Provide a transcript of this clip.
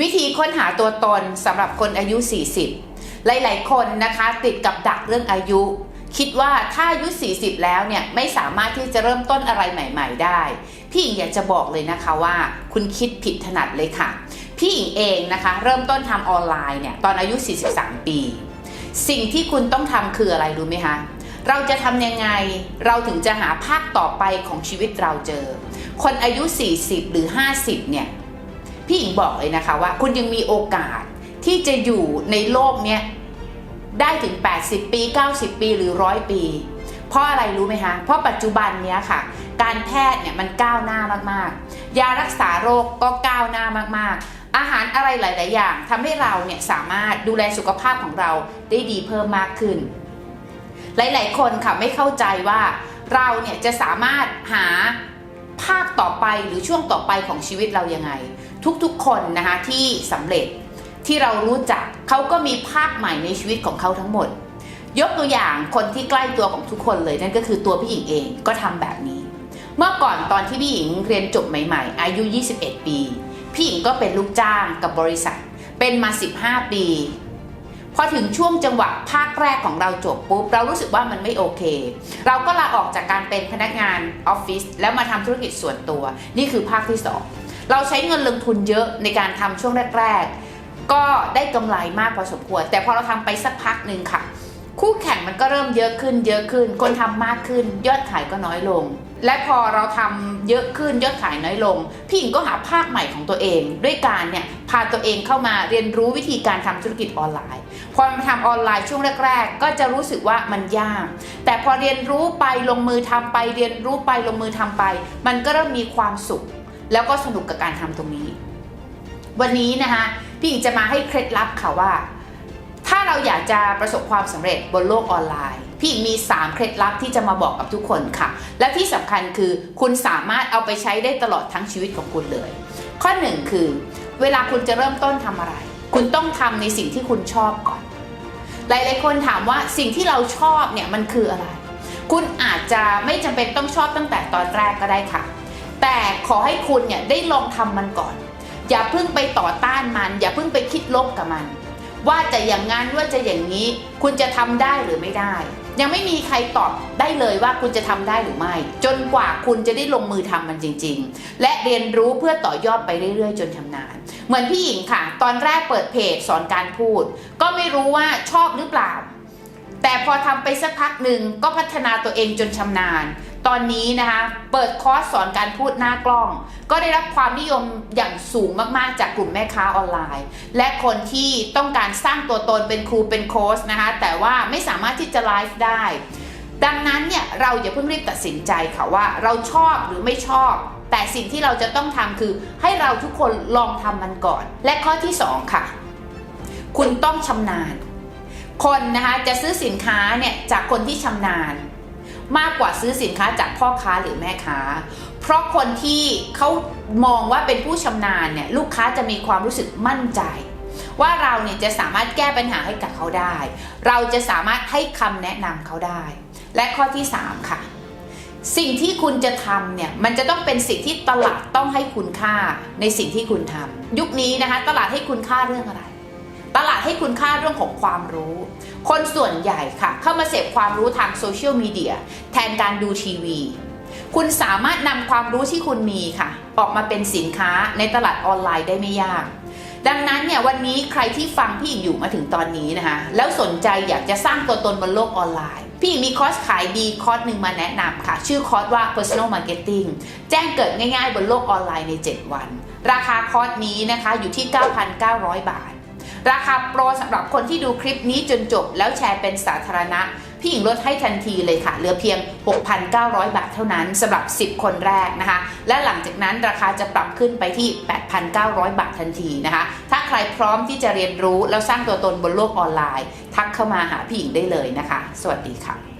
วิธีค้นหาตัวตนสำหรับคนอายุ 40 หลาย ๆ คนนะคะติดกับดักเรื่องอายุ คิดว่าถ้าอายุ 40 แล้วเนี่ยไม่สามารถที่จะเริ่มต้นอะไรใหม่ ๆ ได้ พี่หญิงอยากจะบอกเลยนะคะว่าคุณคิดผิดถนัดเลยค่ะ พี่หญิงเองนะคะ เริ่มต้นทำออนไลน์เนี่ยตอนอายุ 43 ปี สิ่งที่คุณต้องทำคืออะไรรู้ไหมคะเราจะทำยังไงเราถึงจะหาภาคต่อไปของชีวิตเราเจอ คนอายุ 40 หรือ 50 เนี่ย พี่หญิงบอกเลยนะคะว่า คุณยังมีโอกาสที่จะอยู่ในโลกเนี้ยได้ถึง 80 ปี 90 ปีหรือร้อยปี เพราะอะไรรู้ไหมคะเพราะปัจจุบันเนี้ยค่ะ การแพทย์เนี่ยมันก้าวหน้ามากๆ ยารักษาโรคก็ก้าวหน้ามากๆ อาหารอะไรหลาย ๆ อย่างทำให้เราเนี่ยสามารถดูแลสุขภาพของเราได้ดีเพิ่มมากขึ้น หลาย ๆ คนค่ะไม่เข้าใจว่าเราเนี่ยจะสามารถหาภาคต่อไปหรือช่วงต่อไปของชีวิตเรายังไง ทุกๆคนนะคะที่สำเร็จที่เรารู้จักเขาก็มีภาคใหม่ในชีวิตของเขาทั้งหมด ยกตัวอย่างคนที่ใกล้ตัวของทุกคนเลยนั่นก็คือตัวพี่หญิงเองก็ทำแบบนี้ เมื่อก่อนตอนที่พี่หญิงเรียนจบใหม่ ๆ อายุ 21 ปีพี่หญิงก็เป็นลูกจ้างกับบริษัท เป็นมา 15 ปีพอถึงช่วงจังหวะภาคแรกของเราจบปุ๊บ เรารู้สึกว่ามันไม่โอเค เราก็ลาออกจากการเป็นพนักงานออฟฟิศแล้วมาทำธุรกิจส่วนตัว นี่คือภาคที่ 2 เราใช้เงินลงทุนเยอะในการทำช่วงแรก ๆ ก็ได้กำไรมากพอสมควร แต่พอเราทำไปสักพักหนึ่งค่ะ คู่แข่งมันก็เริ่มเยอะขึ้น เยอะขึ้น คนทำมากขึ้น ยอดขายก็น้อยลง และพอเราทำเยอะขึ้นยอดขายน้อยลง พี่หญิงก็หาภาคใหม่ของตัวเอง ด้วยการเนี่ยพาตัวเองเข้ามาเรียนรู้วิธีการทำธุรกิจออนไลน์ พอมาทำออนไลน์ช่วงแรก ๆ ก็จะรู้สึกว่ามันยาก แต่พอเรียนรู้ไปลงมือทำไป เรียนรู้ไปลงมือทำไป มันก็เริ่มมีความสุข แล้วก็สนุกกับการทำตรงนี้ วันนี้นะคะพี่หญิงจะมาให้เคล็ดลับค่ะว่า ถ้าเราอยากจะประสบความสำเร็จบนโลกออนไลน์ พี่หญิงมี 3 เคล็ดลับที่จะมาบอกกับทุกคนค่ะ และที่สำคัญคือคุณสามารถเอาไปใช้ได้ตลอดทั้งชีวิตของคุณเลย ข้อ 1 คือ เวลาคุณจะเริ่มต้นทำอะไร คุณต้องทำในสิ่งที่คุณชอบก่อน หลายๆคนถามว่าสิ่งที่เราชอบเนี่ยมันคืออะไร คุณอาจจะไม่จำเป็นต้องชอบตั้งแต่ตอนแรกก็ได้ค่ะ แต่ขอให้คุณเนี่ยได้ลองทำมันก่อน อย่าเพิ่งไปต่อต้านมัน อย่าเพิ่งไปคิดลบกับมัน ว่าจะอย่างงั้นว่าจะอย่างนี้ คุณจะทำได้หรือไม่ได้ ยังไม่มีใครตอบได้เลยว่าคุณจะทำได้หรือไม่ จนกว่าคุณจะได้ลงมือทำมันจริง ๆ และเรียนรู้เพื่อต่อยอดไปเรื่อย ๆ จนชำนาญเหมือนพี่หญิงค่ะ ตอนแรกเปิดเพจสอนการพูด ก็ไม่รู้ว่าชอบหรือเปล่าแต่พอทำไปสักพักหนึ่งก็พัฒนาตัวเองจนชำนาญ ตอนนี้นะคะเปิดคอร์สสอนการพูดหน้ากล้อง ก็ได้รับความนิยมอย่างสูงมากๆ จากกลุ่มแม่ค้าออนไลน์ และคนที่ต้องการสร้างตัวตนเป็นครูเป็นโค้ชนะคะแต่ว่าไม่สามารถที่จะไลฟ์ได้ ดังนั้นเนี่ยเราอย่าเพิ่งรีบตัดสินใจค่ะว่าเราชอบหรือไม่ชอบ แต่สิ่งที่เราจะต้องทำคือให้เราทุกคนลองทำมันก่อน และข้อที่สองค่ะ คุณต้องชำนาญ คนนะคะจะซื้อสินค้าเนี่ยจากคนที่ชำนาญ มากกว่าซื้อสินค้าจากพ่อค้าหรือแม่ค้า เพราะคนที่เขามองว่าเป็นผู้ชำนาญเนี่ยลูกค้าจะมีความรู้สึกมั่นใจ ว่าเราเนี่ยจะสามารถแก้ปัญหาให้กับเขาได้ เราจะสามารถให้คำแนะนำเขาได้ และข้อที่ 3 ค่ะ สิ่งที่คุณจะทำเนี่ยมันจะต้องเป็นสิ่งที่ตลาดต้องให้คุณค่าในสิ่งที่คุณทำยุคนี้นะคะตลาดให้คุณค่าเรื่องอะไร ตลาดให้คุณค่าเรื่องของความรู้ คนส่วนใหญ่ค่ะ เข้ามาเสพความรู้ทางโซเชียลมีเดียแทนการดูทีวี คุณสามารถนำความรู้ที่คุณมีค่ะ ออกมาเป็นสินค้าในตลาดออนไลน์ได้ไม่ยาก ดังนั้นเนี่ยวันนี้ใครที่ฟังพี่หญิงอยู่มาถึงตอนนี้นะคะแล้วสนใจอยากจะสร้างตัวตนบนโลกออนไลน์ พี่หญิงมีคอร์สขายดีคอร์สหนึ่งมาแนะนำค่ะ ชื่อคอร์สว่า personal marketing แจ้งเกิดง่ายๆ บนโลกออนไลน์ใน 7 วัน ราคาคอร์สนี้นะคะอยู่ที่ 9,900 บาท ราคาโปรสำหรับคนที่ดูคลิปนี้จนจบแล้วแชร์เป็นสาธารณะ พี่หญิงลดให้ทันทีเลยค่ะ เหลือเพียง 6,900 บาทเท่านั้นสำหรับ 10 คนแรกนะคะ และหลังจากนั้นราคาจะปรับขึ้นไปที่ 8,900 บาททันทีนะคะ ถ้าใครพร้อมที่จะเรียนรู้แล้วสร้างตัวตนบนโลกออนไลน์ ทักเข้ามาหาพี่หญิงได้เลยนะคะ สวัสดีค่ะ